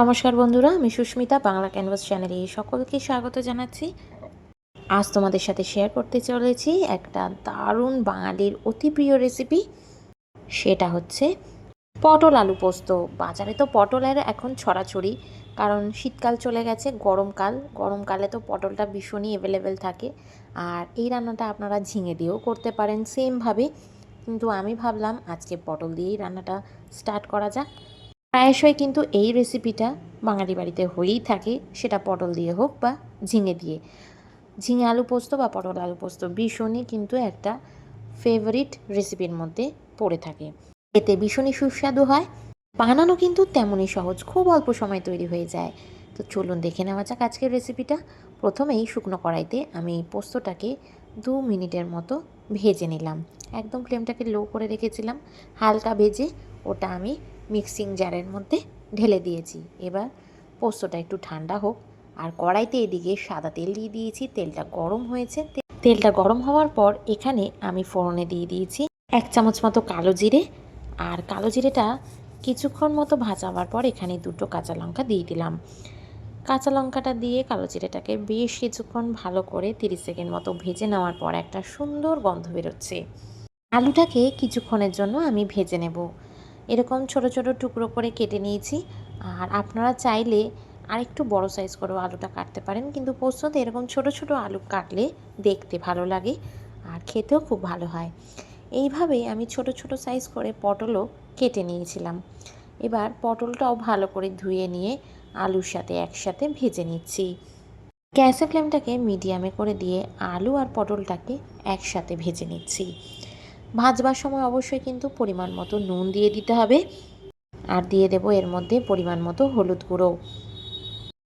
নমস্কার বন্ধুরা, আমি সুস্মিতা, বাংলা ক্যানভাস চ্যানেলে সকলকে স্বাগত জানাচ্ছি। আজ তোমাদের সাথে শেয়ার করতে চলেছি একটা দারুণ বাঙালির অতি প্রিয় রেসিপি সেটা হচ্ছে পটল আলু পোস্ত। বাজারে তো পটলের এখন ছড়াছড়ি, কারণ শীতকাল চলে গেছে, গরমকাল। গরমকালে তো পটলটা ভীষণই অ্যাভেলেবেল থাকে। আর এই রান্নাটা আপনারা ঝিঙে দিয়েও করতে পারেন সেমভাবে কিন্তু আমি ভাবলাম আজকে পটল দিয়েই রান্নাটা স্টার্ট করা যাক। প্রায়শই কিন্তু এই রেসিপিটা বাঙালি বাড়িতে হয়েই থাকে। সেটা পটল দিয়ে হোক বা ঝিঙে দিয়ে। ঝিঙে আলু পোস্ত বা পটল আলু পোস্ত ভীষণই কিন্তু একটা ফেভারিট রেসিপির মধ্যে পড়ে থাকে। এতে ভীষণই সুস্বাদু হয়। বানানো কিন্তু তেমনই সহজ, খুব অল্প সময় তৈরি হয়ে যায়। তো চলুন দেখে নেওয়া যাক আজকের রেসিপিটা প্রথমেই শুকনো কড়াইতে আমি পোস্তটাকে দু মিনিটের মতো ভেজে নিলাম। একদম ফ্লেমটাকে লো করে রেখেছিলাম। হালকা ভেজে ওটা আমি মিক্সিং জারের মধ্যে ঢেলে দিয়েছি। এবার পোস্তটা একটু ঠান্ডা হোক। আর কড়াইতে এদিকে সাদা তেল দিয়ে দিয়েছি। তেলটা গরম হয়েছে। তেলটা গরম হওয়ার পর এখানে আমি ফোড়নে দিয়ে দিয়েছি এক চামচ মতো কালো জিরে। আর কালো জিরেটা কিছুক্ষণ মতো ভাজাবার পর এখানে দুটো কাঁচা লঙ্কা দিয়ে দিলাম। কাঁচা লঙ্কাটা দিয়ে কালো জিরেটাকে বেশ কিছুক্ষণ ভালো করে তিরিশ সেকেন্ড মতো ভেজে নেওয়ার পর একটা সুন্দর গন্ধ বেরোচ্ছে। আলুটাকে কিছুক্ষণের জন্য আমি ভেজে নেব। এরকম ছোট ছোট টুকরো করে কেটে নিয়েছি। আর আপনারা চাইলে আরেকটু বড় সাইজ করেও আলুটা কাটতে পারেন। কিন্তু পোস্ততে এরকম ছোট ছোট আলু কাটলে দেখতে ভালো লাগে আর খেতেও খুব ভালো হয়। এইভাবেই আমি ছোট ছোট সাইজ করে পটলও কেটে নিয়েছিলাম। এবার পটলটাও ভালো করে ধুয়ে নিয়ে আলুর সাথে একসাথে ভেজে নিচ্ছি। গ্যাসের ফ্লেমটাকে মিডিয়ামে করে দিয়ে আলু আর পটলটাকে একসাথে ভেজে নিচ্ছি। ভাজবার সময় অবশ্যই কিন্তু পরিমাণ মতো নুন দিয়ে দিতে হবে। আর দিয়ে দেবো এর মধ্যে পরিমাণ মতো হলুদ গুঁড়ো।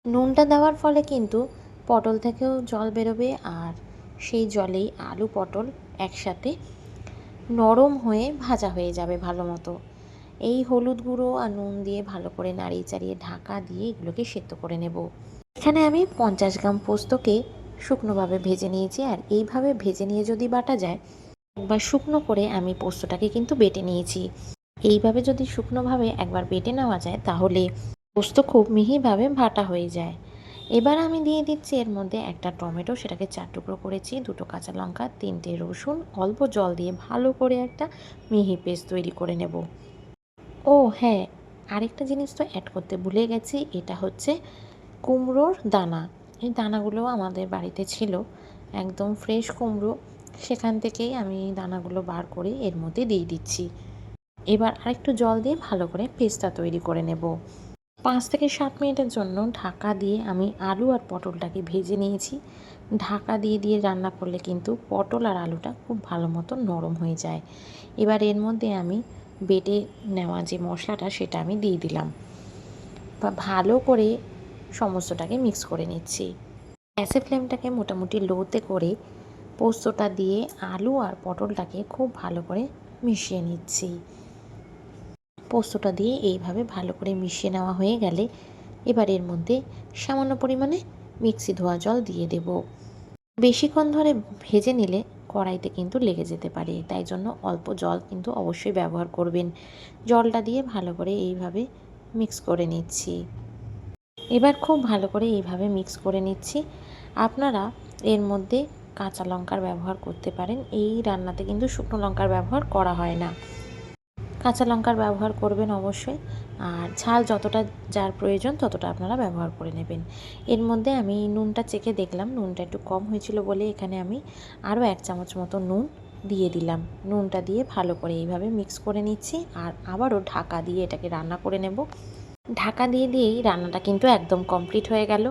নুনটা দেওয়ার ফলে কিন্তু পটল থেকেও জল বেরোবে আর সেই জলেই আলু পটল একসাথে নরম হয়ে ভাজা হয়ে যাবে ভালো মতো। এই হলুদ গুঁড়ো আর নুন দিয়ে ভালো করে নাড়িয়ে চাড়িয়ে ঢাকা দিয়ে এগুলোকে সেদ্ধ করে নেব। এখানে আমি পঞ্চাশ গ্রাম পোস্তকে শুকনোভাবে ভেজে নিয়েছি আর এইভাবে ভেজে নিয়ে যদি বাটা যায়, একবার শুকনো করে আমি পোস্তটাকে কিন্তু বেটে নিয়েছি। এইভাবে যদি শুকনোভাবে একবার বেটে নেওয়া যায়, তাহলে পোস্ত খুব মিহিভাবে ভাটা হয়ে যায়। এবার আমি দিয়ে দিচ্ছি এর মধ্যে একটা টমেটো, সেটাকে চার টুকরো করেছি, দুটো কাঁচা লঙ্কা, তিনটে রসুন, অল্প জল দিয়ে ভালো করে একটা মিহি পেস্ট তৈরি করে নেব। ও হ্যাঁ আরেকটা জিনিস তো অ্যাড করতে ভুলে গেছি, এটা হচ্ছে কুমড়োর দানা। এই দানাগুলো আমাদের বাড়িতে ছিল, একদম ফ্রেশ কুমড়ো। সেখান থেকেই আমি দানাগুলো বার করে এর মধ্যে দিয়ে দিচ্ছি। এবার আরেকটু জল দিয়ে ভালো করে পেস্টটা তৈরি করে নেব। পাঁচ থেকে সাত মিনিটের জন্য ঢাকা দিয়ে আমি আলু আর পটলটাকে ভেজে নিয়েছি। ঢাকা দিয়ে দিয়ে রান্না করলে কিন্তু পটল আর আলুটা খুব ভালো মতো নরম হয়ে যায়। এবার এর মধ্যে আমি বেটে নেওয়া যে মশলাটা, সেটা আমি দিয়ে দিলাম। বা ভালো করে সমস্তটাকে মিক্স করে নিচ্ছি। গ্যাসের ফ্লেমটাকে মোটামুটি লোতে করে পোস্তটা দিয়ে আলু আর পটলটাকে খুব ভালো করে মিশিয়ে নিচ্ছি। পোস্তটা দিয়ে এইভাবে ভালো করে মিশিয়ে নেওয়া হয়ে গেলে এবার এর মধ্যে সামান্য পরিমাণে মিক্সি ধোয়া জল দিয়ে দেব। বেশিক্ষণ ধরে ভেজে নিলে কড়াইতে কিন্তু লেগে যেতে পারে। তাই জন্য অল্প জল কিন্তু অবশ্যই ব্যবহার করবেন। জলটা দিয়ে ভালো করে এইভাবে মিক্স করে নিচ্ছি। এবার খুব ভালো করে এইভাবে মিক্স করে নিচ্ছি। আপনারা এর মধ্যে কাঁচা লঙ্কার ব্যবহার করতে পারেন। এই রান্নাতে কিন্তু শুকনো লঙ্কার ব্যবহার করা হয় না। কাঁচা লঙ্কার ব্যবহার করবেন অবশ্যই। আর ঝাল যতটা যার প্রয়োজন ততটা আপনারা ব্যবহার করে নেবেন। এর মধ্যে আমি নুনটা চেখে দেখলাম, নুনটা একটু কম হয়েছিল বলে এখানে আমি আরও এক চামচ মতো নুন দিয়ে দিলাম। নুনটা দিয়ে ভালো করে এইভাবে মিক্স করে নিচ্ছি আর আবারও ঢাকা দিয়ে এটাকে রান্না করে নেব। ঢাকা দিয়ে দিয়েই রান্নাটা কিন্তু একদম কমপ্লিট হয়ে গেল।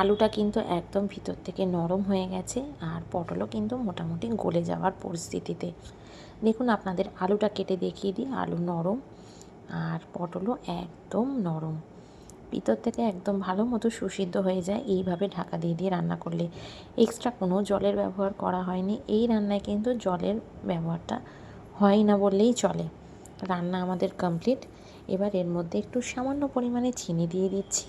আলুটা কিন্তু একদম ভিতর থেকে নরম হয়ে গেছে আর পটলও কিন্তু মোটামুটি গলে যাওয়ার পরিস্থিতিতে। দেখুন, আপনাদের আলুটা কেটে দেখিয়ে দিই, আলু নরম। আর পটলও একদম নরম। ভিতর থেকে একদম ভালো মতো সুসিদ্ধ হয়ে যায়। এইভাবে ঢাকা দিয়ে দিয়ে রান্না করলে এক্সট্রা কোনো জলের ব্যবহার করা হয়নি। এই রান্নায় কিন্তু জলের ব্যবহারটা হয় না বললেই চলে। রান্না আমাদের কমপ্লিট এবার এর মধ্যে একটু সামান্য পরিমাণে চিনি দিয়ে দিচ্ছি।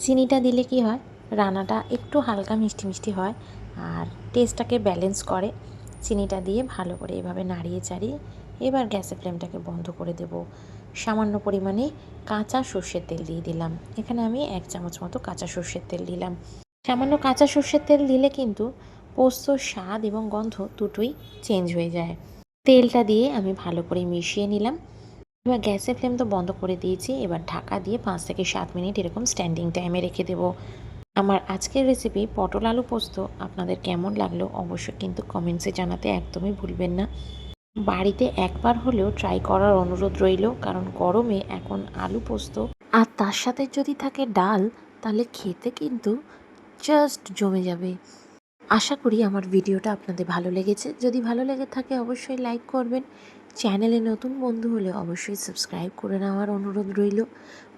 চিনিটা দিলে কি হয়? রান্নাটা একটু হালকা মিষ্টি মিষ্টি হয় আর টেস্টটাকে ব্যালেন্স করে। চিনিটা দিয়ে ভালো করে এভাবে নাড়িয়ে চাড়িয়ে এবার গ্যাসের ফ্লেমটাকে বন্ধ করে দেব। সামান্য পরিমাণে কাঁচা সর্ষের তেল দিয়ে দিলাম। এখানে আমি এক চামচ মতো কাঁচা সর্ষের তেল দিলাম। সামান্য কাঁচা সর্ষের তেল দিলে কিন্তু পোস্তর স্বাদ এবং গন্ধ দুটোই চেঞ্জ হয়ে যায়। তেলটা দিয়ে আমি ভালো করে মিশিয়ে নিলাম। এবার গ্যাসের ফ্লেম তো বন্ধ করে দিয়েছি। এবার ঢাকা দিয়ে পাঁচ থেকে সাত মিনিট এরকম স্ট্যান্ডিং টাইমে রেখে দেবো। আমার আজকের রেসিপি পটল আলু পোস্ত আপনাদের কেমন লাগল অবশ্যই কিন্তু কমেন্টসে জানাতে একদমই ভুলবেন না। বাড়িতে একবার হলেও ট্রাই করার অনুরোধ রইল, কারণ গরমে এখন আলু পোস্ত আর তার সাথে যদি থাকে ডাল, তাহলে খেতে কিন্তু জাস্ট জমে যাবে। আশা করি আমার ভিডিওটা আপনাদের ভালো লেগেছে। যদি ভালো লেগে থাকে অবশ্যই লাইক করবেন। চ্যানেলে নতুন বন্ধু হলে অবশ্যই সাবস্ক্রাইব করে নেওয়ার অনুরোধ রইল।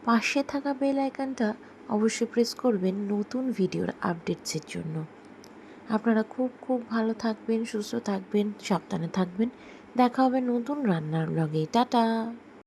পাশে থাকা বেল আইকনটা অবশ্যই প্রেস করবেন নতুন ভিডিওর আপডেটসের জন্য। আপনারা খুব খুব ভালো থাকবেন, সুস্থ থাকবেন, সাবধানে থাকবেন। দেখা হবে নতুন রান্নার ব্লগে টাটা!